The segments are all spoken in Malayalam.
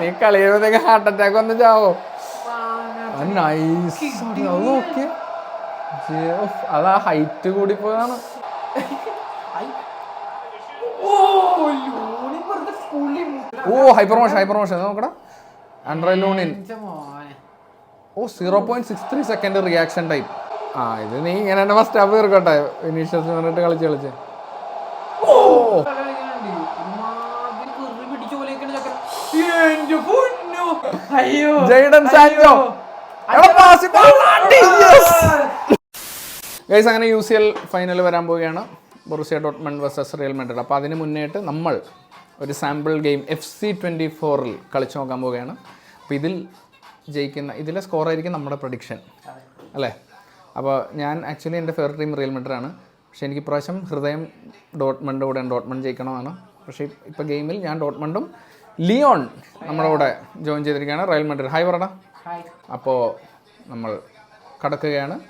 നീ കളിയുമ്പോഴത്തേക്ക് ഹാർട്ട് അറ്റാക്ക് വന്ന് ചാവോ? നൈസ് അത് അതാ ഹൈറ്റ് കൂടി പോയതാണ്. Oh hyper motion hyper motion നോക്കടാ. Andriy Lunin oh zero point six three second reaction time ആ ഇത് നീ ഇങ്ങനെ ഫസ്റ്റ് ഹാഫ് തീർക്കട്ടെ. ഇനീഷ്യൽസ് പറഞ്ഞിട്ട് കളിച്ച് കളിച്ച് എന്റെ പൊന്നു അയ്യോ ഗൈസ് അങ്ങനെ യു സി എൽ ഫൈനൽ വരാൻ പോവുകയാണ്. Borussia Dortmund versus Real Madrid അപ്പോൾ അതിന് മുന്നേട്ട് നമ്മൾ ഒരു sample game F C twenty ഫോറിൽ കളിച്ചു നോക്കാൻ പോവുകയാണ്. അപ്പോൾ ഇതിൽ ജയിക്കുന്ന ഇതിലെ സ്കോർ ആയിരിക്കും നമ്മുടെ പ്രൊഡിക്ഷൻ അല്ലേ? അപ്പോൾ ഞാൻ ആക്ച്വലി എന്റെ ഫേവറേറ്റ് ടീം റിയൽ മെഡ്രാണ് പക്ഷേ എനിക്ക് ഇപ്രാവശ്യം ഹൃദയം ഡോട്ട്മണ്ട് കൂടെ ഡോട്ട്മണ്ട് ജയിക്കണമെന്നാണ്. പക്ഷേ ഇപ്പോൾ ഗെയിമിൽ ഞാൻ ഡോട്ട്മണ്ടും ലിയോൺ നമ്മുടെ കൂടെ ജോയിൻ ചെയ്തിരിക്കുകയാണ്. Real Madrid. ഹായ് പറടാ അപ്പോൾ നമ്മൾ കടക്കുകയാണ്.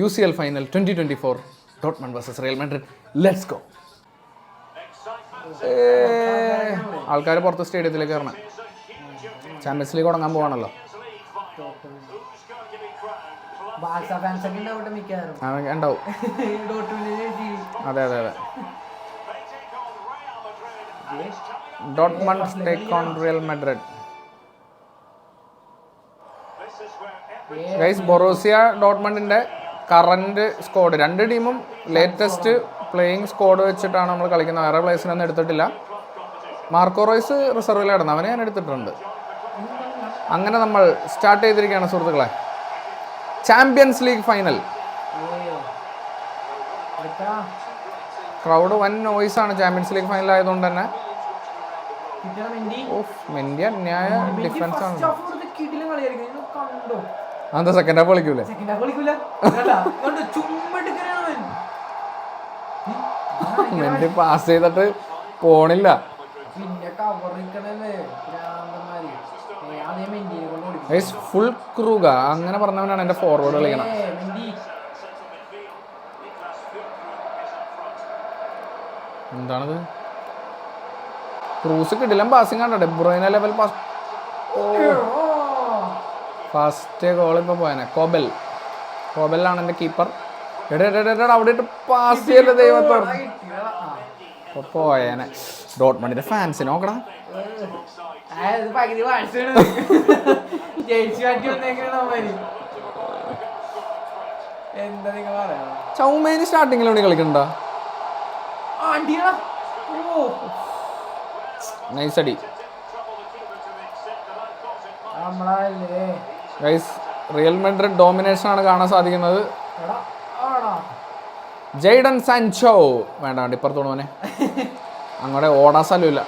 U C L final twenty twenty four ഡോട്ട്മൺ versus Real Madrid. Let's go ആൾക്കാർ പുറത്ത് സ്റ്റേഡിയത്തിലേക്ക് കയറണം ചാമ്പ്യൻസ് ലീഗ് തുടങ്ങാൻ പോവാണല്ലോ. ഉണ്ടാവും. അതെ അതെ അതെ. Dortmund take on Real Madrid guys Borussia ഡോട്ട്മണ്ടിന്റെ current squad രണ്ട് ടീമും ലേറ്റസ്റ്റ് പ്ലേയിങ് സ്ക്വാഡ് വെച്ചിട്ടാണ് നമ്മൾ കളിക്കുന്നത്. വേറെ പ്ലേസിനൊന്നും എടുത്തിട്ടില്ല. മാർക്കോ റോയ്സ് റിസർവിലായിരുന്നു അവനെ ഞാൻ എടുത്തിട്ടുണ്ട്. അങ്ങനെ നമ്മൾ സ്റ്റാർട്ട് ചെയ്തിരിക്കുകയാണ് സുഹൃത്തുക്കളെ. ചാമ്പ്യൻസ് ലീഗ് ഫൈനൽ ക്രൗഡ് വൻ ആണ് ചാമ്പ്യൻസ് ലീഗ് ഫൈനൽ ആയതുകൊണ്ട് തന്നെ. അന്യായ ആണ്. അതെന്താ സെക്കൻഡ് ഹാഫ് കളിക്കൂലേ? പാസ് ചെയ്തിട്ട് പോണില്ല. ഫുൾ ക്രൂഗ അങ്ങനെ പറഞ്ഞവനാണ് എന്റെ ഫോർവേഡ് കളിക്കണം എന്താണത്? ക്രൂസ് കിടിലം പാസിംഗ് ആണ് ബ്രോയിന level pass oh. First goal ഇപ്പോൾ പോയനെ. കോബൽ. കോബലാണ് എന്റെ കീപ്പർ എടാ എടാ, എടാ, എടാ, അവിടെ ഇട്ട് പാസ് ചെയ്യല്ലേ ദൈവത്തോർ ആ, കിട്ടിയതാ. ആ. ഇപ്പൊ പോയേനെ. ഡോട്ട്മണ്ടിന്റെ ഫാൻസിനെ എന്താ ചൗമേനി സ്റ്റാർട്ടിങ്ങിൽ എവിടെ കളിക്കണ്ട നൈസ് അടി ഗൈസ് റിയൽ മെഡ്രിഡ് ഡോമിനേഷൻ ആണ് കാണാൻ സാധിക്കുന്നത്. Jadon Sancho. വേണ്ട വേണ്ട ഇപ്പുറത്തോട് മോനെ. അങ്ങോട്ട് ഓടാൻ സ്ഥലമില്ല.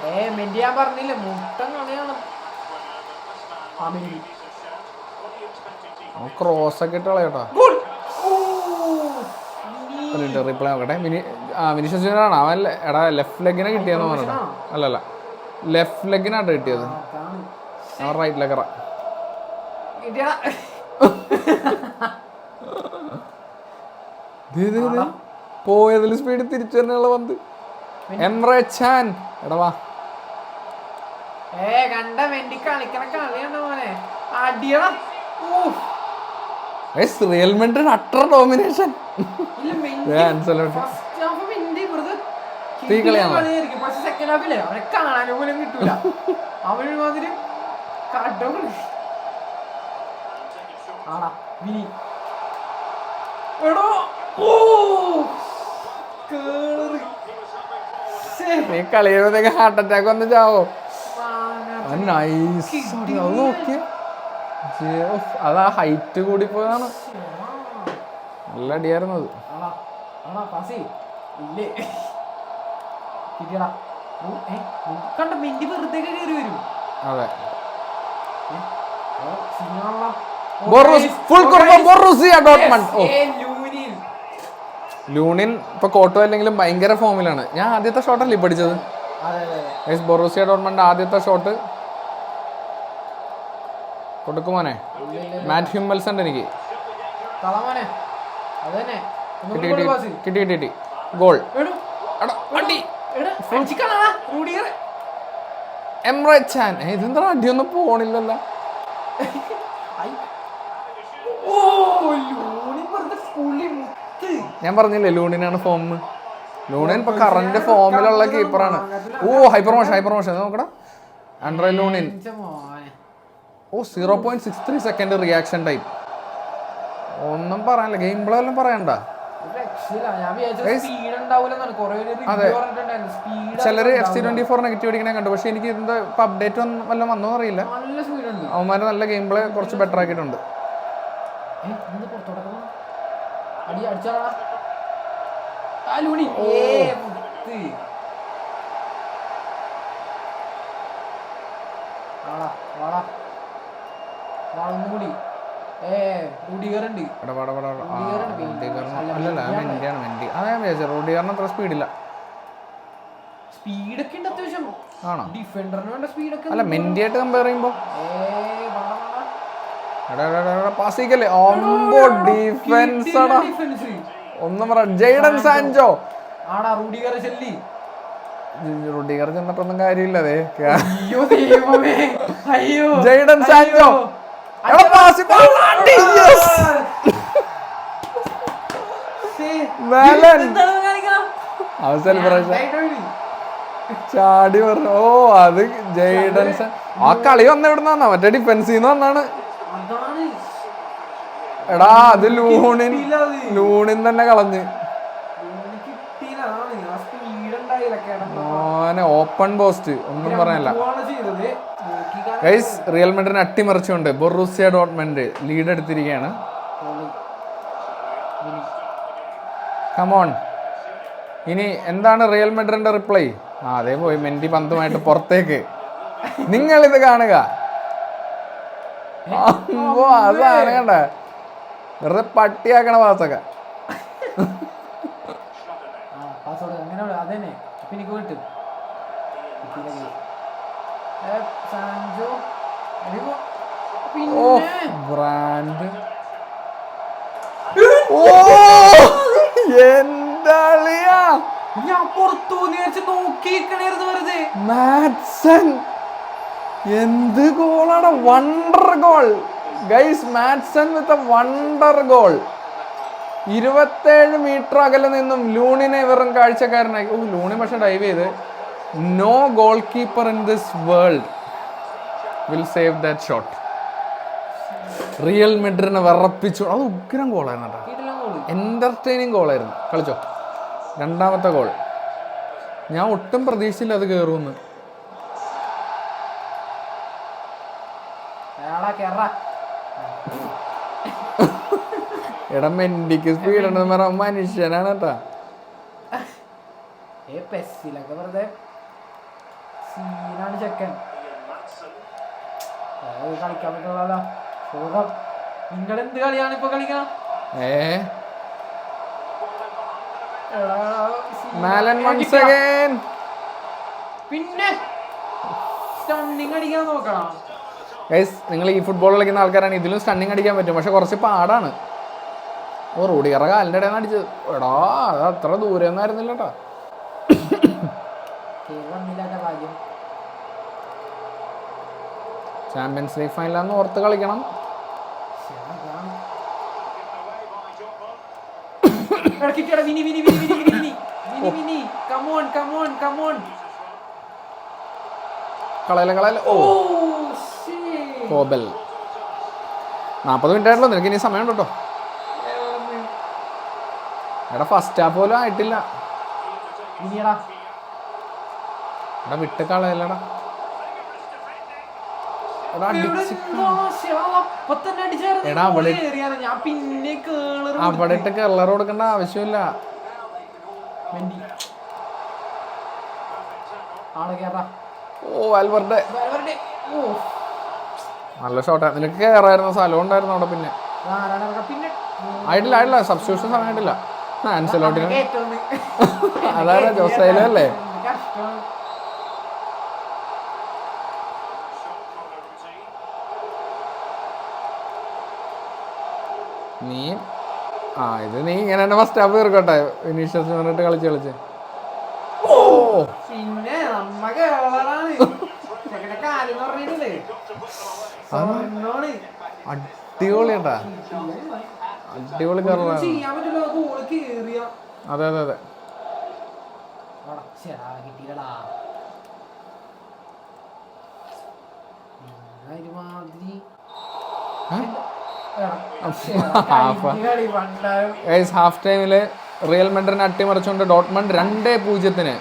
ക്രോസ് ഒക്കെ ഇട്ട് കളയട്ടോ. റിപ്ലൈ നോക്കട്ടെ മിനി ആ മിനിഷൻ ജൂനിയറാണ്. അവൻ എടാ ലെഫ്റ്റ് ലെഗിനെ കിട്ടിയെന്ന് പറഞ്ഞിട്ടോ അല്ലല്ല. ലെഫ്റ്റ് ലെഗിനാണ് കിട്ടിയത്. റൈറ്റ് ലെഗറ പോയതിൽ സ്പീഡ് തിരിച്ചു തന്നെയുള്ള പന്ത്. എംറെ ചാൻ എടാ വാ. ഏ കണ്ട മെന്റി കളിക്കണ കളിയാണ് മോനെ. അടിയടാ. ഓ guys Real Madrid utter domination തീ കളിയാണോ? കളിയായിരിക്കും അവരെ അവനെ കാണാൻ പോലും കിട്ടൂല. അവർ മാതിരി കടം ആടാ വിനി. എടോ ഓ കേറി. ശ്ശേ, നീ കളിയുമ്പോഴത്തേക്ക് ഹാർട്ട് അറ്റാക്ക് വന്ന് ചാവോ. നൈസ് അത് നോക്കിയ അതാ ഹൈറ്റ് കൂടി പോയതാണ് ആ. നല്ല അടിയായിരുന്നു അത്. ഇല്ലേ? കണ്ട മിന്റി വെറുതെ കയറി വരും. അതെ. ലൂണിൻ ഇപ്പൊ കോട്ടോ അല്ലെങ്കിലും ഭയങ്കര ഫോമിലാണ്. ഞാൻ ആദ്യത്തെ ഷോട്ടല്ലേ പഠിച്ചത്? അതെ അതെ ഗൈസ് ബൊറൂസിയ ഡോട്ട്മണ്ട് ആദ്യത്തെ ഷോട്ട് കൊടുക്കുമോനെ. മാറ്റ് ഹ്യൂമൽസ് ഉണ്ട് എനിക്ക്. കിട്ടി കിട്ടി. കിട്ടി ഗോൾ എടാ അടി എടോ, അടിച്ചിക്കളാ, റൂഡിഗർ. ചാൻ ഏ, ഇതെന്താ അടിയൊന്നും പോണില്ലല്ലോ ഓ ലൂണി വെറുതെ പുള്ളി മുത്ത്. ഞാൻ പറഞ്ഞില്ലേ ലൂണിനാണ് ഫോം ലൂണിൻ ഇപ്പൊ കറന്റ് ഫോമിലുള്ള കീപ്പറാണ് oh hyper motion hyper motion നോക്കടാ. Andriy Lunin. Oh zero point six three second reaction time ഒന്നും പറയാനില്ല. ഗെയിം പ്ലേ എല്ലാം പറയണ്ട. ചിലർ F C twenty four negative അടിക്കണേ കണ്ടു. പക്ഷെ എനിക്ക് ഇതിന്റെ ഇപ്പൊ അപ്ഡേറ്റ് വല്ലതും വന്നോ അറിയില്ല. അവന്മാര് നല്ല ഗെയിം പ്ലേ കുറച്ച് ബെറ്റർ ആക്കിയിട്ടുണ്ട്. ഒന്നും കൂടി ഞാൻ സ്പീഡില്ല ആണോ? അല്ല ഡിഫൻസ് ഒന്നും പറ ജൈഡൻ സാൻജോ. ആടാ ഒന്നും അയ്യോ. സാൻജോ. അവസാന പ്രാവശ്യം ചാടി പറഞ്ഞു. ഓ അത് ജയ്ഡൻസൺ ആ കളി വന്ന എവിടുന്നാ മറ്റേ ഡിഫൻസിന്ന് വന്നാണ്. എടാ അത് ലൂണിൻ. ലൂണിൻ തന്നെ കളഞ്ഞ്. ഓനെ ഓപ്പൺ പോസ്റ്റ് ഒന്നും പറയാനില്ല. ഗൈസ് റിയൽ മെഡറിനെ അട്ടിമറിച്ചുകൊണ്ട് ബൊറൂസിയ ഡോട്ട്മെന്റ് ലീഡ് എടുത്തിരിക്കുകയാണ്. കമോൺ ഇനി. എന്താണ് റിയൽ മെഡറിന്റെ റിപ്ലൈ ആ അതേ പോയി. മെന്റി പന്തുമായിട്ട് പുറത്തേക്ക്. നിങ്ങൾ ഇത് കാണുക അമ്പോ അതാണ് കണ്ട വെറുതെ പട്ടിയാക്കണ പാസൊക്കെ എനിക്ക് കിട്ടും. ബ്രാൻഡ്. ഓ ഞാൻ പുറത്തു നേരിച്ച് എന്ത് ഗോളാണ് wonder goal guys Maatsen with wonder goal ഇരുപത്തേഴ് മീറ്റർ അകലെ നിന്നും ലൂണിനെ വെറും കാഴ്ചക്കാരനായി ഓ ലൂണി പക്ഷെ ഡൈവ് ചെയ്ത്. No goalkeeper in this world will save that shot Real മെഡ്രിനെ വിറപ്പിച്ചു. അത് ഉഗ്രം ഗോളായിരുന്നു കേട്ടോ. എന്റർടൈനിങ് ഗോളായിരുന്നു കളിച്ചോ. രണ്ടാമത്തെ ഗോൾ ഞാൻ ഒട്ടും പ്രതീക്ഷിച്ചില്ല അത് കയറുമെന്ന് കേറാ. എടാ മെൻഡിക്ക് സ്പീഡ് ഉണ്ടെന്ന് പറഞ്ഞ മനുഷ്യനാണ് കേട്ടാ. ഏ പെസ്സിലൊക്കെ വെറുതെ സീനാണ് ചെക്കൻ. കളിക്കാൻ പറ്റുള്ളതാ. സുഖം. നിങ്ങൾ എന്ത് കളിയാണ് ഇപ്പൊ കളിക്കാ ഏ? മാലൻ വൺസ്? അഗൈൻ പിന്നെ സ്റ്റണ്ണിങ് അടിക്കാൻ നോക്കണം. ഗൈസ് നിങ്ങൾ ഈ ഫുട്ബോൾ കളിക്കുന്ന ആൾക്കാരാണ്. ഇതിലും സ്റ്റണ്ണിങ് അടിക്കാൻ പറ്റും. പക്ഷെ കുറച്ച് പാടാണ്. റോഡ് ഇറങ്ങാൻ കാലിന്റെ ഇടയാണ് അടിച്ചത്. എടാ അത് അത്ര ദൂരെ ഒന്നായിരുന്നില്ല കേട്ടോ ചാമ്പ്യൻസ് ലീഗ് ഫൈനലാന്ന് ഓർത്ത് കളിക്കണം. ഓ. നാപ്പത് മിനിറ്റ് ആയിട്ടുള്ളൂ. നിനക്ക് ഇനി സമയം ഉണ്ടോ എടാ ഫസ്റ്റ് ഹാഫ് പോലും ആയിട്ടില്ല. എടാ വിട്ട് കളയല്ലടാ എടാ അവിടെ ഇട്ട് കളർ കൊടുക്കേണ്ട ആവശ്യമില്ല. ഓ വാൽവർഡെ നല്ല ഷോട്ടാ നിനക്ക് കേറായിരുന്നു സ്ഥലം ഉണ്ടായിരുന്നു അവിടെ പിന്നെ. ആയിട്ടില്ല ആയിട്ടില്ല. സബ്സ്റ്റിറ്റ്യൂഷൻ സമയം ആയിട്ടില്ല. ആൻസലോട്ടിന് അതാണ് ജോസൈലോ അല്ലേ? നീ ആ ഇത് നീ ഇങ്ങനെ തന്നെ ഫസ്റ്റ് ഹാഫ് തീർക്കട്ടെ. വിനീഷ്യസ് പറഞ്ഞിട്ട് കളിച്ച് കളിച്ച്. ഓ! പിന്നെ. അടിപൊളിയാട്ടാ. അടിപൊളി ഗോൾ അതെ അതെ അതെ. ഹാഫ് ടൈമിൽ റിയൽ മെഡ്രിനെ അട്ടിമറിച്ചുകൊണ്ട് ഡോട്ട്മണ്ട് രണ്ടേ പൂജ്യത്തിന്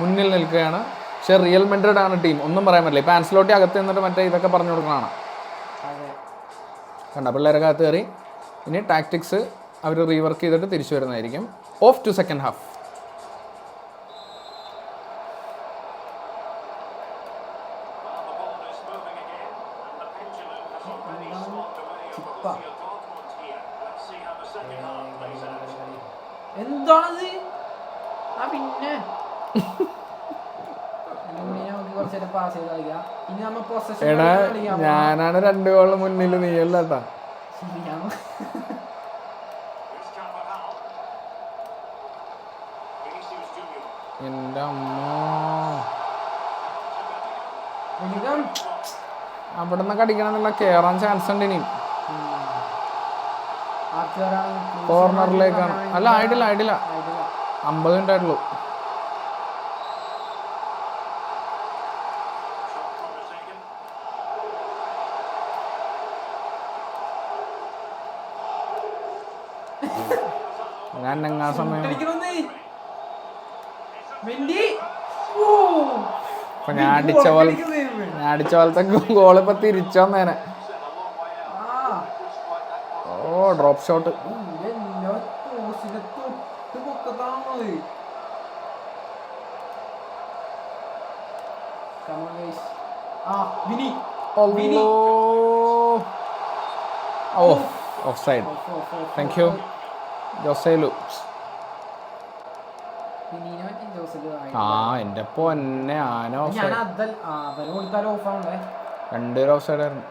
മുന്നിൽ നിൽക്കുകയാണ്. പക്ഷെ റിയൽ മെഡ്രിഡ് ആണ് ടീം ഒന്നും പറയാൻ പറ്റില്ല. ഇപ്പൊ ആൻസിലോട്ടി അകത്ത് നിന്നിട്ട് മറ്റേ ഇതൊക്കെ പറഞ്ഞു കൊടുക്കണതാണ് അതെ. കണ്ട പിള്ളേരെ അകത്ത് കയറി. ഇനി ടാക്ടിക്സ് അവർ റീവർക്ക് ചെയ്തിട്ട് തിരിച്ചു വരുന്നതായിരിക്കും. Off to second half. എന്താണത്? ആ പിന്നെ. എടാ ഞാനാണ് രണ്ടു ഗോളിന് മുന്നിൽ നീയല്ല കേട്ടാ ശരിയാണ് എന്റെ അമ്മ അവിടെ നിന്ന് കടിക്കണമെന്നുള്ള കയറാൻ ചാൻസ് ഉണ്ട് ഇനിയും. കോർണറിലേക്കാണ് അല്ല ആയിട്ടില്ല ആയിട്ടില്ല. അമ്പത് മിനിറ്റ് ആയിട്ടുള്ളൂ. ഞാൻ എങ്ങാ സമയം? അപ്പൊ ഞാൻ അടിച്ച പോലെ ഞാൻ അടിച്ച പോലത്തെ ഗോൾ ഇപ്പൊ തിരിച്ചു വന്നേനെ ഓ drop shot oh. Of side. Thank you Joselu. ആ എന്റെ പൊന്നെ ആന ഓഫ് രണ്ടുപേരും ഓഫ് സൈഡ് ആയിരുന്നു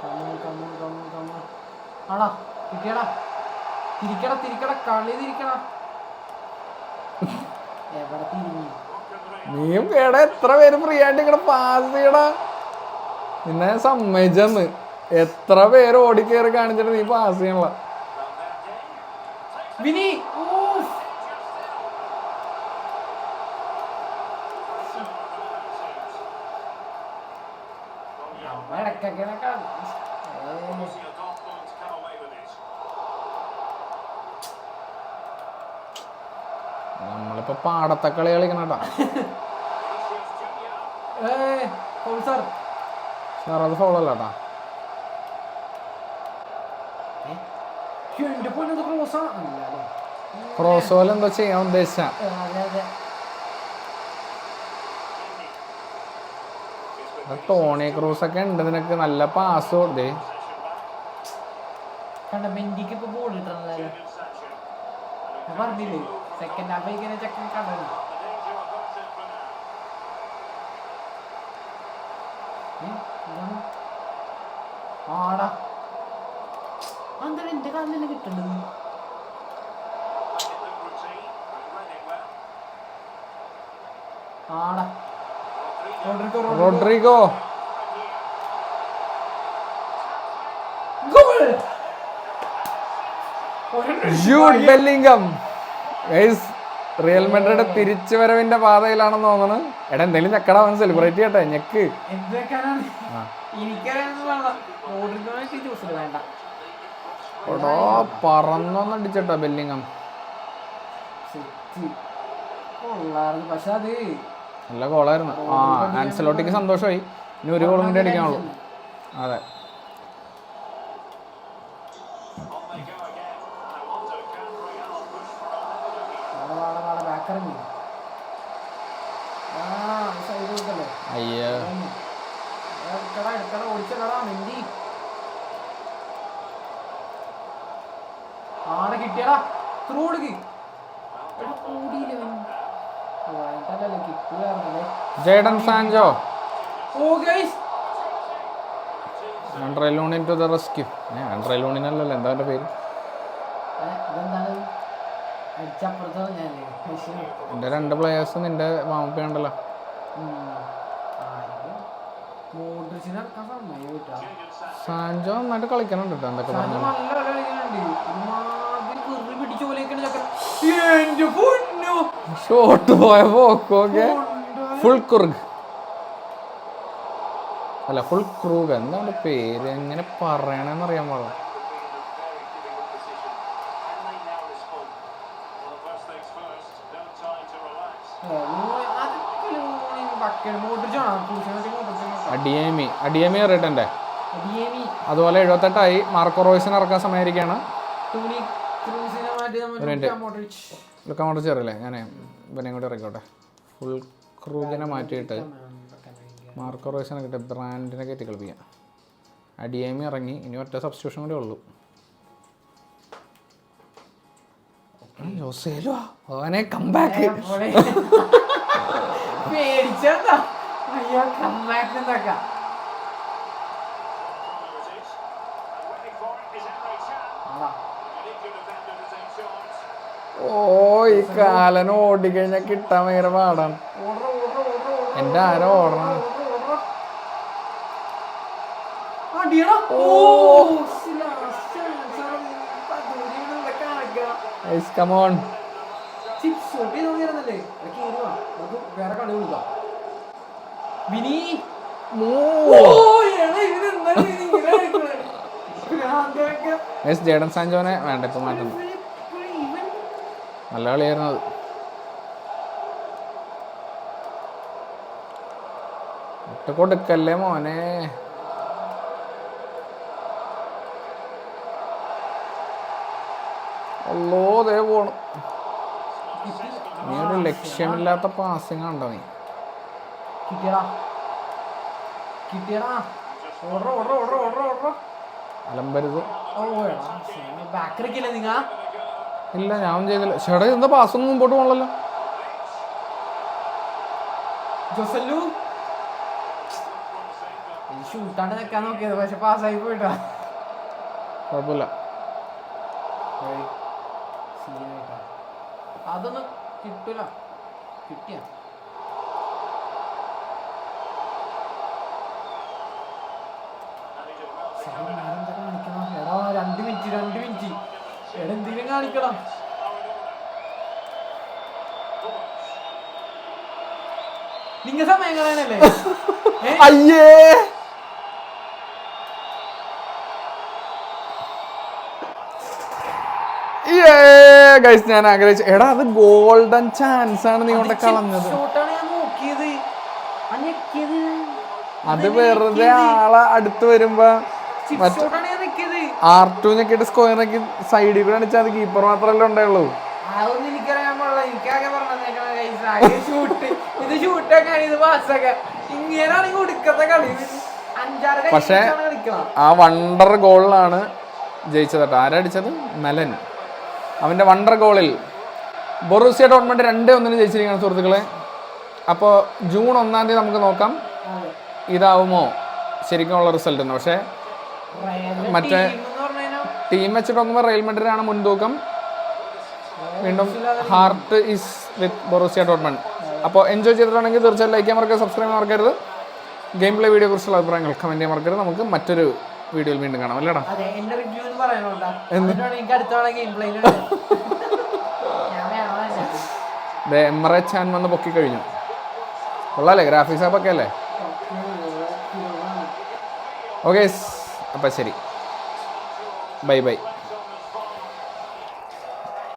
come on come on come on come on ആടാ കിട്ടിയടാ. തിരിക്കട തിരിക്കട കളി തിരിക്കട. എവിടെ തിരിഞ്ഞു? നീയും കേടാ എത്ര പേര് ഫ്രീ ആയിട്ട് ഇങ്ങനെ പാസ് ചെയ്യടാ? നിന്നെ സമ്മതിച്ചെന്ന്. എത്ര പേര് ഓടിക്കേറി കാണിച്ചിട്ട് നീ പാസ് ചെയ്യണല്ല വിനി ഊഫ്. നമ്മ ഇടയ്ക്കൊക്കെ la calma. നമ്മളിപ്പോ പാടത്തെ കളി കളിക്കണട്ടാ. സാർ അത് ഫോളോ അല്ലാട്ടാ ഏ? ശ്ശോ, എന്റെ പൊന്നത് cross ആ? അല്ല അല്ലേ? ക്രോസ് പോലെ എന്തോ ചെയ്യാൻ ഉദ്ദേശിച്ച. ടോണി ക്രൂസ് ഒക്കെ ഉണ്ട്. നിനക്ക് നല്ല പാസ് കൊടുത്തേ ഇപ്പൊ ബോൾ കിട്ടണല്ലോ പറഞ്ഞില്ലേ സെക്കൻഡ് ഹാഫ് ഇങ്ങനെ ചെക്കൻ കണ്ടു ആടാ എന്താണ് എന്റെ കാലിൽ കിട്ടണ്ടത്? ആടാ. Rodrygo, Jude Bellingham. Real Madrid തിരിച്ചു വരവിന്റെ പാതയിലാണെന്ന് തോന്നുന്നു. എടാ എന്തെങ്കിലും ചക്കട അവൻ സെലിബ്രേറ്റ് ചെയ്യട്ടെ ഞെക്ക്. എന്തൊക്കെയാണ് ആ. എനിക്കറിയാവുന്ന വേണ്ട റോഡ്രിഗോനെ ചൂസ് വേണ്ട എടോ പറന്നൊന്നടിച്ചട്ടോ ബെല്ലിങ്ങം. നല്ല ഗോളായിരുന്നു ആ ആൻസലോട്ടിക്ക് സന്തോഷമായി. ഇനി ഒരു ഗോളും കൂടി അടിക്കാനുള്ളൂ അതെ. അയ്യോ. ഓടിച്ചടാ മെന്തി ആടെ കിട്ടിയടാ. ത്രൂ കൊടുക്ക് Jadon Sancho oh guys Andriy Lunin to the rescue ഏ അല്ലല്ലോ എന്താ അവന്റെ പേര്? എന്റെ രണ്ട് പ്ലേയേഴ്സ് നിന്റെ വാമപ്പ് കണ്ടല്ലോ സാഞ്ചോ നന്നായിട്ട് കളിക്കണുണ്ട് കേട്ടോ എന്തൊക്കെ പറഞ്ഞു നല്ല കളി കളിക്കുന്നുണ്ട് ഒരുമാതിരി കുറി പിടിച്ച പോലെയൊക്കെയാണ് ചക്കൻ എന്റെ പൊന്നു ഷോട്ട് പോയ പോക്കൊക്കെ ഫുൾ കുർഗ് അല്ല ഫുൾ ക്രൂഗ് എന്താണ് പേര്? എങ്ങനെ പറയണെന്ന് അറിയാൻ പാടില്ല. അഡിയേമി അഡിയേമി അറിയട്ടെ അതുപോലെ എഴുപത്തെട്ടായി മാർക്കോ റോയ്സിന് ഇറക്കാൻ സമയമായിരിക്കുകയാണ്. ഇതൊക്കെ അങ്ങോട്ട് അറിയില്ലേ ഞാൻ ഇവനെയും കൂടി ഇറക്കോട്ടെ ഫുൾ ക്രൂഗിനെ മാറ്റിയിട്ട് മാർക്കോ റോയ്സിനെ കിട്ടി ബ്രാൻഡിനെ കയറ്റി കളിപ്പിക്കാം. അടിയേമി ഇറങ്ങി. ഇനി ഒറ്റ സബ്സ്റ്റിറ്റ്യൂഷൻ കൂടെ ഉള്ളൂ. ജോസേലോ ഓനെ കംബാക്ക് പേടിച്ചേട്ടാ അയ്യോ കമ്മാക്ക് എന്താക്കാം ഓ ഈ കാലന് ഓടിക്കഴിഞ്ഞാൽ കിട്ടാൻ ഭയങ്കര പാടാണ്. എന്റെ ആരോ ഓടണം? കമോൺ വിനി. ജേഡൻ സാഞ്ചോനെ വേണ്ട ഇപ്പൊ മാറ്റുന്നു നല്ല കളിയായിരുന്നു അത്. ഇട്ട് കൊടുക്കല്ലേ മോനെ? അല്ലോ ദേ പോണു. നീ. ഒരു ലക്ഷ്യമില്ലാത്ത പാസിങ് ഉണ്ടോ നീ അലമ്പരുത്. നിങ്ങ? ഇല്ല ഞാൻ ചെയ്തില്ല. ചേട്ടാ എന്താ പാസ് ഒന്നും മുമ്പോട്ട് പോകണല്ലോ ജോസല്ലു? ഷൂട്ടാണ്ട് നിൽക്കാൻ നോക്കിയത് പക്ഷെ പാസ്സായി പോയിട്ടാ. കുഴപ്പമില്ല. അതൊന്നും കിട്ടിയ രണ്ട് മിനിറ്റ് രണ്ട് മിനിറ്റ് എടാ എന്തെങ്കിലും കാണിക്കണം. നിങ്ങ സമയം കളയാനല്ലേ? അയ്യേ ഗൈസ് ഞാൻ ആഗ്രഹിച്ചു എടാ അത് ഗോൾഡൻ ചാൻസ് ആണ് നീ കൊണ്ട് കളഞ്ഞത്. അത് വെറുതെ ആളെ അടുത്ത് വരുമ്പോ ആർ ടു ഞെക്കിട്ട് സ്കോയറൊക്കെ സൈഡിൽ കൂടെ അടിച്ചാൽ അത് കീപ്പർ മാത്രമല്ലേ ഉണ്ടായുള്ളൂ. പക്ഷെ ആ വണ്ടർ ഗോളിലാണ് ജയിച്ചത് കേട്ടോ. ആരടിച്ചത് മെലൻ. അവന്റെ വണ്ടർ ഗോളിൽ ബൊറൂസിയ ഡോട്ട്മെന്റ് രണ്ടേ ഒന്നിന് ജയിച്ചിരിക്കുകയാണ് സുഹൃത്തുക്കളെ. അപ്പോൾ ജൂൺ ഒന്നാം തീയതി നമുക്ക് നോക്കാം. ഇതാവുമോ? ശരിക്കുമുള്ള റിസൾട്ട് എന്ന് പക്ഷേ മറ്റേ- ടീം വെച്ചിട്ട് നോക്കുമ്പോൾ റയൽ മെഡ്രിഡാണ് മുൻതൂക്കം. വീണ്ടും ഹാർട്ട് ഈസ് വിത്ത് ബൊറോസിയ ഡോട്ട്മെന്റ് അപ്പോൾ എൻജോയ് ചെയ്തിട്ടുണ്ടെങ്കിൽ തീർച്ചയായും ലൈക്ക് ചെയ്യാൻ മറക്കരുത് സബ്സ്ക്രൈബ് ചെയ്യാൻ മറക്കരുത്. ഗെയിം പ്ലേ വീഡിയോ കുറിച്ചുള്ള അഭിപ്രായങ്ങൾ കമന്റ് ചെയ്യാൻ മറക്കരുത്. നമുക്ക് മറ്റൊരു വീഡിയോയിൽ വീണ്ടും കാണാം അല്ലേടാ. ദേ ചാൻ വന്ന് പൊക്കി കഴിഞ്ഞു. കൊള്ളാല്ലേ? ഗ്രാഫിക്സ് ആപ്പ് ഒക്കെ അല്ലേ? ഓക്കെ അപ്പം ശരി. Bye bye.